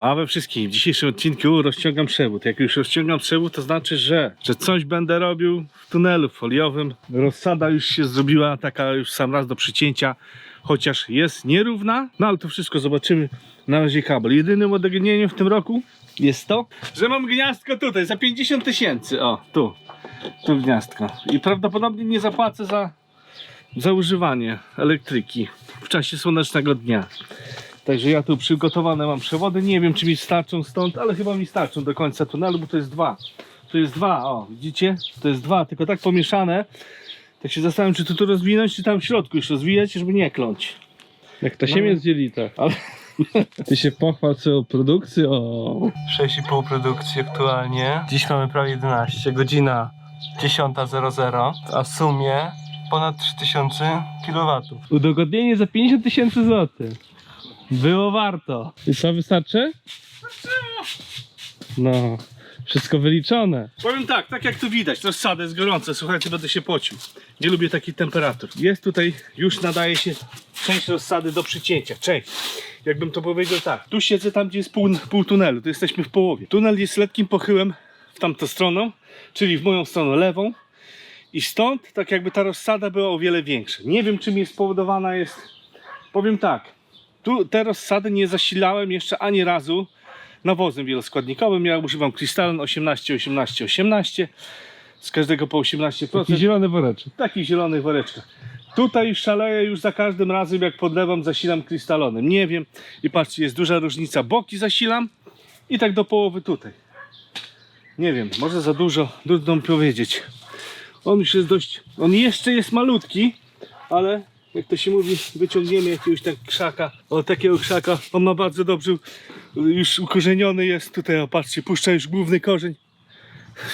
A we wszystkim, w dzisiejszym odcinku rozciągam przewód. Jak już rozciągam przewód, to znaczy, że, że coś będę robił w tunelu foliowym. Rozsada już się zrobiła taka już sam raz do przycięcia, chociaż jest nierówna. No ale to wszystko zobaczymy na razie kabel. Jedynym odegnieniem w tym roku jest to, że mam gniazdko tutaj za 50 tysięcy. O, tu. Tu gniazdko. I prawdopodobnie nie zapłacę za, za używanie elektryki w czasie słonecznego dnia. Także ja tu przygotowane mam przewody. Nie wiem, czy mi starczą stąd, ale chyba mi starczą do końca tunelu, bo to jest dwa. To jest dwa, o, widzicie? To jest dwa, tylko tak pomieszane. Tak się zastanawiam, czy to tu rozwinąć, czy tam w środku już rozwijać, żeby nie kląć. Jak to siemię z dzielita. Ale ty się pochwal swoją produkcję. O. 6,5 produkcji aktualnie. Dziś mamy prawie 11, godzina 10.00, a w sumie ponad 3000 kW. Udogodnienie za 50 tysięcy złotych. Było warto. I co wystarczy? No, wszystko wyliczone. Powiem tak, tak jak tu widać, rozsada jest gorąca, słuchajcie, będę się pocił. Nie lubię takich temperatur. Jest tutaj, już nadaje się część rozsady do przycięcia, część. Jakbym to powiedział tak, tu siedzę tam, gdzie jest pół, pół tunelu, tu jesteśmy w połowie. Tunel jest lekkim pochyłem w tamtą stroną, czyli w moją stronę lewą. I stąd tak jakby ta rozsada była o wiele większa. Nie wiem czym jest spowodowana jest, powiem tak, tu te rozsady nie zasilałem jeszcze ani razu nawozem wieloskładnikowym. Ja używam Krystalin 18, 18, 18. Z każdego po 18%. Taki zielony woreczek. W takich zielonych woreczkach. Tutaj szaleję już za każdym razem, jak podlewam, zasilam krystalonem. Nie wiem. I patrzcie, jest duża różnica. Boki zasilam i tak do połowy tutaj. Nie wiem, może za dużo, trudno mi powiedzieć. On już jest dość, on jeszcze jest malutki, ale jak to się mówi, wyciągniemy jakiegoś tak krzaka, o takiego krzaka, on ma bardzo dobrze, już ukorzeniony jest tutaj, o patrzcie, puszcza już główny korzeń.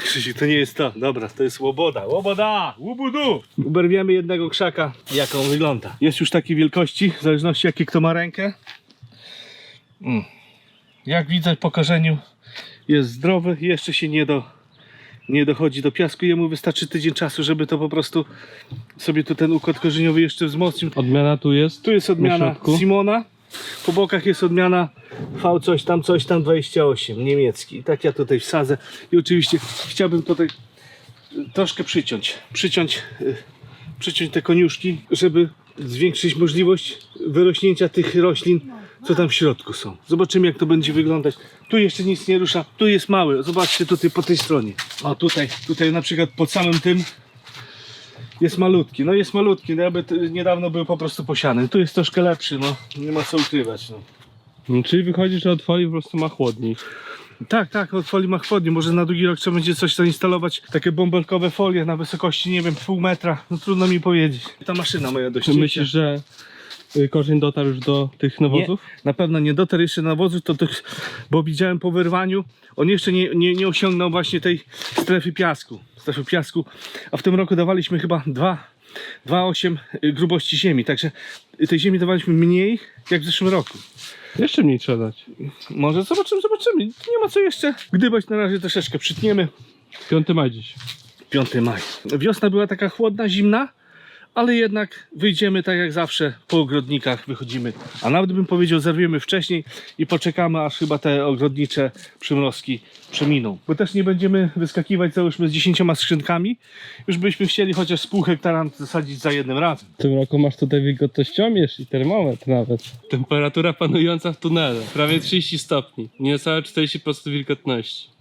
Krzysiek, to nie jest to. Dobra, to jest łoboda. Łoboda! Łubudu! Uberwiemy jednego krzaka, jak on wygląda. Jest już takiej wielkości, w zależności jaki kto ma rękę. Mm. Jak widzę po korzeniu jest zdrowy, jeszcze się nie do nie dochodzi do piasku, jemu wystarczy tydzień czasu, żeby to po prostu sobie tu ten układ korzeniowy jeszcze wzmocnił. Odmiana tu jest. Tu jest odmiana? Simona. Po bokach jest odmiana V coś tam, coś tam 28, niemiecki. Tak ja tutaj wsadzę. I oczywiście chciałbym tutaj troszkę przyciąć. Przyciąć, przyciąć te koniuszki, żeby zwiększyć możliwość wyrośnięcia tych roślin, co tam w środku są. Zobaczymy jak to będzie wyglądać. Tu jeszcze nic nie rusza. Tu jest mały. Zobaczcie tutaj po tej stronie. O tutaj, tutaj na przykład pod samym tym jest malutki. No jest malutki, no jakby niedawno był po prostu posiany. Tu jest troszkę lepszy, no nie ma co ukrywać. No. No, czyli wychodzi, że od folii po prostu ma chłodniej. Tak, tak, od folii ma chłodnie. Może na drugi rok trzeba będzie coś zainstalować. Takie bąbelkowe folie na wysokości, nie wiem, pół metra. No trudno mi powiedzieć. Ta maszyna moja dość myślisz, że y, korzeń dotarł już do tych nawozów? Na pewno nie dotarł jeszcze na wozu, to, to, bo widziałem po wyrwaniu, on jeszcze nie, nie, nie osiągnął właśnie tej strefy piasku. Strefy piasku, a w tym roku dawaliśmy chyba 2, 2,8 grubości ziemi, także tej ziemi dawaliśmy mniej jak w zeszłym roku. Jeszcze mniej trzeba dać. Może zobaczymy, zobaczymy. Nie ma co jeszcze gdybać, na razie troszeczkę przytniemy. 5 maj dziś. 5 maj. Wiosna była taka chłodna, zimna, ale jednak wyjdziemy tak jak zawsze po ogrodnikach, wychodzimy. A nawet bym powiedział, zerwiemy wcześniej i poczekamy, aż chyba te ogrodnicze przymrozki przeminą. Bo też nie będziemy wyskakiwać, załóżmy, z 10 skrzynkami. Już byśmy chcieli chociaż z pół hektara zasadzić za jednym razem. W tym roku masz tutaj wilgotnościomierz i termometr nawet. Temperatura panująca w tunelu. Prawie 30 stopni. Niecałe 40% wilgotności.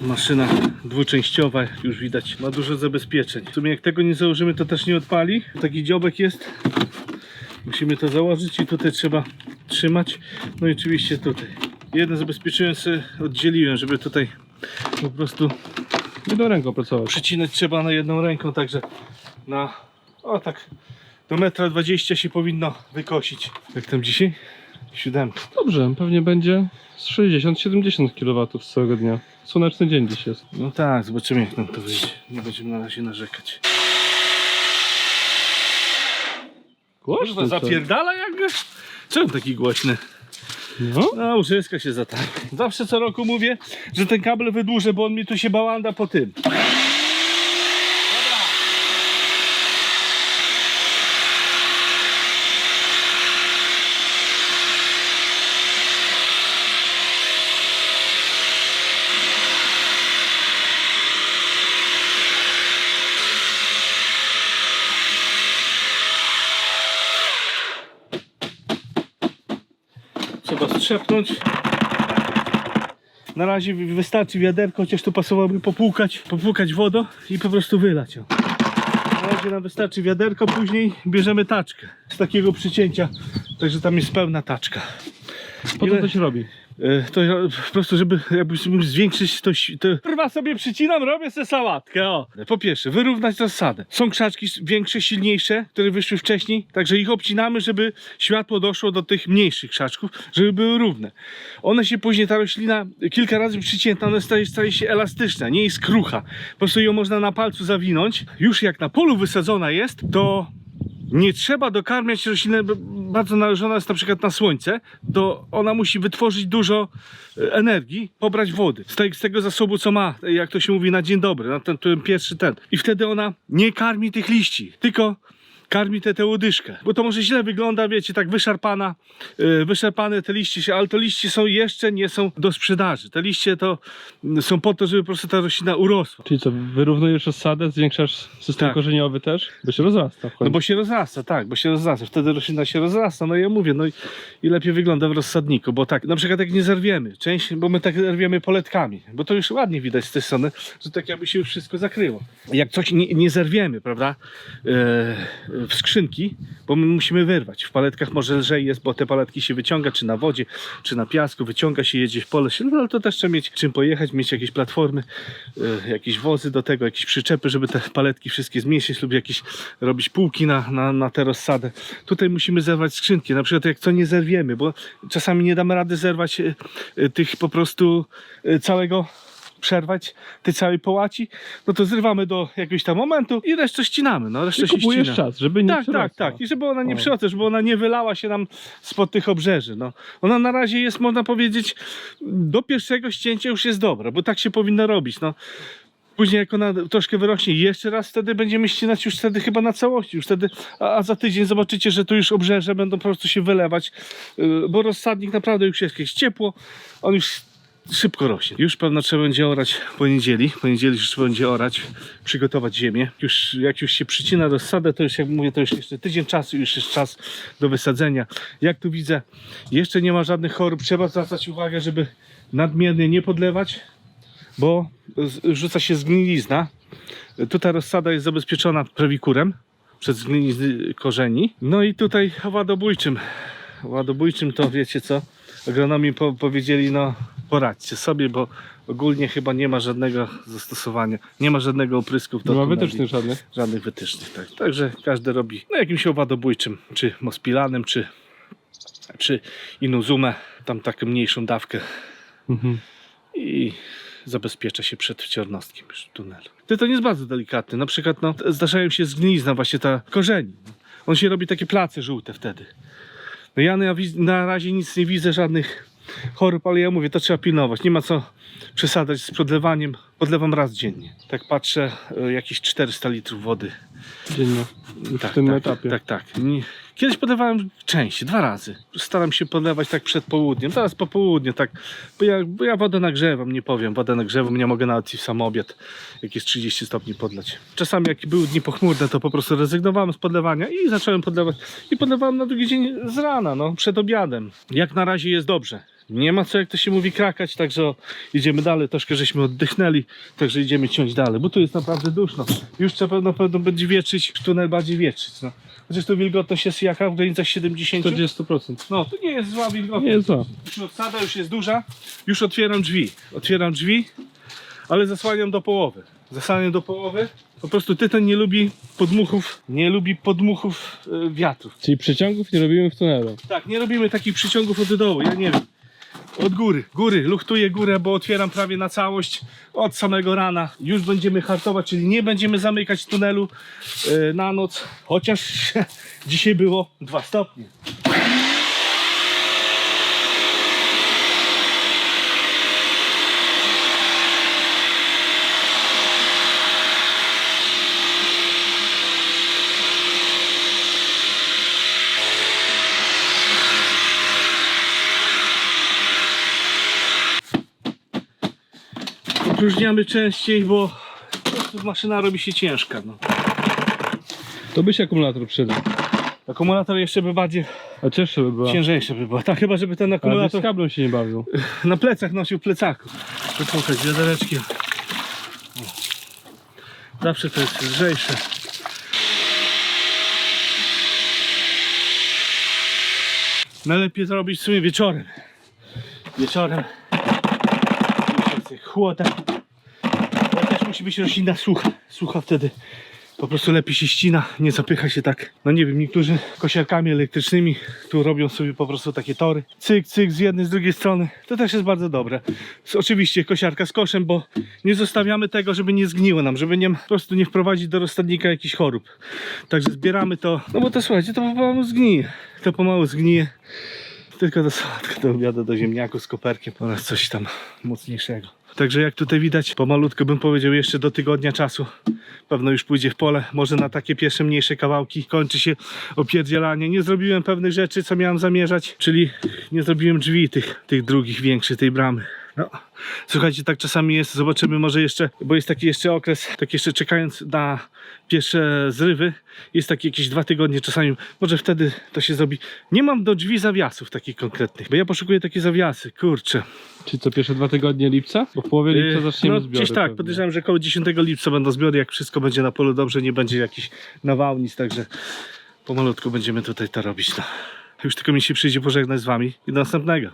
Maszyna dwuczęściowa, już widać, ma dużo zabezpieczeń. W sumie jak tego nie założymy, to też nie odpali. Taki dziobek jest. Musimy to założyć i tutaj trzeba trzymać. No i oczywiście tutaj. Jeden zabezpieczyłem sobie, oddzieliłem, żeby tutaj po prostu Jedną ręką pracować. przycinać trzeba na jedną ręką, także na, o tak, do metra 20 się powinno wykosić. Jak tam dzisiaj? Dobrze, pewnie będzie z 60-70 kW z całego dnia. Słoneczny dzień dziś jest. No tak, zobaczymy jak nam to wyjdzie. Nie będziemy na razie narzekać. Kurwa, Głośno. co? zapierdala jakby? Czemu taki głośny? No. No, się zatarła. Zawsze co roku mówię, że ten kabel wydłużę, bo on mi tu się bałanda po tym. Dobra. 5 trzeba strzepnąć. Na razie wy- wystarczy wiaderko, chociaż tu pasowałoby popłukać, popłukać wodą i po prostu wylać ją. Na razie nam wystarczy wiaderko, później bierzemy taczkę z takiego przycięcia, także tam jest pełna taczka. Po Ile- co to się robi? E, To ja po prostu, żeby jakby zwiększyć to. Prwa sobie przycinam, robię sobie sałatkę, o. Po pierwsze, wyrównać zasadę. Są krzaczki s- większe, silniejsze, które wyszły wcześniej, także ich obcinamy, żeby światło doszło do tych mniejszych krzaczków, żeby były równe. One się później, ta roślina kilka razy przycięta, ona staje, staje się elastyczna, nie jest krucha. Po prostu ją można na palcu zawinąć. Już jak na polu wysadzona jest, to nie trzeba dokarmiać rośliny, bardzo należona jest na przykład na słońce, to ona musi wytworzyć dużo e, energii, pobrać wody z tego zasobu, co ma, jak to się mówi, na dzień dobry, na ten, ten pierwszy ten. I wtedy ona nie karmi tych liści, tylko karmi tę tę łodyżkę, bo to może źle wygląda, wiecie, tak wyszarpana, e, wyszarpane te liście się, ale to liście są jeszcze nie są do sprzedaży. Te liście to mm, są po to, żeby po prostu ta roślina urosła. Czyli co, wyrównujesz rozsadę, zwiększasz system Tak. korzeniowy też? Bo się rozrasta w No bo się rozrasta, tak, bo się rozrasta. Wtedy roślina się rozrasta. No i ja mówię, no i, i lepiej wygląda w rozsadniku, bo tak, na przykład jak nie zerwiemy, część, bo my tak zerwiemy poletkami, bo to już ładnie widać z tej strony, że tak jakby się już wszystko zakryło. Jak coś nie, nie zerwiemy, prawda, e, w skrzynki, bo my musimy wyrwać. W paletkach może lżej jest, bo te paletki się wyciąga, czy na wodzie, czy na piasku, wyciąga się, jedzie w pole, no ale to też trzeba mieć czym pojechać, mieć jakieś platformy, e, jakieś wozy do tego, jakieś przyczepy, żeby te paletki wszystkie zmieścić lub jakieś robić półki na, na, na tę rozsadę. Tutaj musimy zerwać skrzynki, na przykład jak co nie zerwiemy, bo czasami nie damy rady zerwać e, e, tych po prostu całego przerwać tej całej połaci, no to zrywamy do jakiegoś tam momentu i resztę ścinamy, no resztę Ty się kupujesz ścina. czas, żeby nie Tak, tak, przyrosła. tak. I żeby ona nie O. przyrosła, żeby ona nie wylała się nam spod tych obrzeży. No. Ona na razie jest, można powiedzieć, do pierwszego ścięcia już jest dobra, bo tak się powinno robić. No. Później jak ona troszkę wyrośnie jeszcze raz, wtedy będziemy ścinać już wtedy chyba na całości. Już wtedy, a, a za tydzień zobaczycie, że tu już obrzeże będą po prostu się wylewać, yy, bo rozsadnik naprawdę już jest jakieś ciepło, on już szybko rośnie. Już pewno trzeba będzie orać w poniedzieli. Poniedzieli już trzeba będzie orać, przygotować ziemię. Już, jak już się przycina rozsadę, to już jak mówię, to już jeszcze tydzień czasu, już jest czas do wysadzenia. Jak tu widzę, jeszcze nie ma żadnych chorób. Trzeba zwracać uwagę, żeby nadmiernie nie podlewać, bo rzuca się zgnilizna. Tutaj rozsada jest zabezpieczona prewikurem przed zgnilizny korzeni. No i tutaj ładobójczym. Ładobójczym to wiecie co? Agronomii po, powiedzieli, no poradźcie sobie, bo ogólnie chyba nie ma żadnego zastosowania. Nie ma żadnego oprysku w Nie ma wytycznych żadnych. Żadnych wytycznych, tak. Także każdy robi no, jakimś owadobójczym, czy mospilanem, czy, czy inuzumę, tam taką mniejszą dawkę Mhm. i zabezpiecza się przed wciornostkiem już w tunelu. To, to nie jest bardzo delikatne. Na przykład no, zdarzają się zgnilizna właśnie ta korzeni. On się robi takie place żółte wtedy. No ja na, wiz- na razie nic nie widzę, żadnych chorób, ale ja mówię, to trzeba pilnować. Nie ma co przesadzać z podlewaniem. Podlewam raz dziennie. Tak patrzę, e, jakieś 400 litrów wody. Dziennie. Tak, w tym tak, etapie. Tak, tak. Kiedyś podlewałem częściej, dwa razy. Staram się podlewać tak przed południem, teraz po południu, tak. Bo ja, bo ja wodę nagrzewam, nie powiem, wodę nagrzewam, nie mogę nawet i w sam obiad, jak jest 30 stopni podlać. Czasami jak były dni pochmurne, to po prostu rezygnowałem z podlewania i zacząłem podlewać. I podlewałem na drugi dzień z rana, no, przed obiadem. Jak na razie jest dobrze. Nie ma co, jak to się mówi, krakać, także o, idziemy dalej. Troszkę żeśmy oddychnęli, także idziemy ciąć dalej, bo tu jest naprawdę duszno. Już trzeba na pewno będzie wietrzyć, tunel bardziej wietrzyć. No. Chociaż tu wilgotność jest jaka? W granicach 70? 40%. No, to nie jest zła wilgotność. Nie jest zła. Już odsada już jest duża. Już otwieram drzwi. Otwieram drzwi, ale zasłaniam do połowy. Zasłaniam do połowy. Po prostu tytoń nie lubi podmuchów, nie lubi podmuchów y, wiatrów. Czyli przeciągów nie robimy w tunelu. Tak, nie robimy takich przyciągów od dołu, ja nie wiem. Od góry, góry, luchtuję górę, bo otwieram prawie na całość od samego rana. Już będziemy hartować, czyli nie będziemy zamykać tunelu y, na noc, chociaż dzisiaj było 2 stopnie. Opróżniamy częściej, bo po prostu maszyna robi się ciężka. No. To by się akumulator przydał. Akumulator jeszcze by bardziej A cięższe by było. ciężejszy by był. Tak, chyba żeby ten Ale z akumulator kablą się nie bawił. na plecach nosił w plecaku. To. O. Zawsze to jest lżejsze. Najlepiej zrobić w sumie wieczorem. Wieczorem. Już jest chłodem. Ale też musi być roślina sucha. Sucha wtedy po prostu lepiej się ścina, nie zapycha się tak. No nie wiem, niektórzy kosiarkami elektrycznymi tu robią sobie po prostu takie tory. Cyk, cyk z jednej, z drugiej strony. To też jest bardzo dobre. Oczywiście kosiarka z koszem, bo nie zostawiamy tego, żeby nie zgniło nam, żeby nie, po prostu nie wprowadzić do rozstadnika jakichś chorób. Także zbieramy to, no bo to słuchajcie, to pomału zgnije. To pomału zgnije. Tylko do sałatki, do obiadu, do ziemniaków z koperkiem oraz coś tam mocniejszego. Także jak tutaj widać, pomalutko bym powiedział jeszcze do tygodnia czasu. Pewno już pójdzie w pole, może na takie pierwsze mniejsze kawałki. Kończy się opierdzielanie. Nie zrobiłem pewnych rzeczy, co miałem zamierzać, czyli nie zrobiłem drzwi tych, tych drugich większych, tej bramy. No, słuchajcie, tak czasami jest, zobaczymy może jeszcze, bo jest taki jeszcze okres, tak jeszcze czekając na pierwsze zrywy, jest taki jakieś dwa tygodnie czasami, może wtedy to się zrobi. Nie mam do drzwi zawiasów takich konkretnych, bo ja poszukuję takie zawiasy, kurczę. Czy co pierwsze dwa tygodnie lipca? Bo w połowie lipca Yy, zaczniemy no, zbiory. Gdzieś tak, pewnie. podejrzewam, że około 10 lipca będą zbiory, jak wszystko będzie na polu dobrze, nie będzie jakichś nawałnic, także pomalutku będziemy tutaj to robić. No. Już tylko mi się przyjdzie pożegnać z wami i do następnego.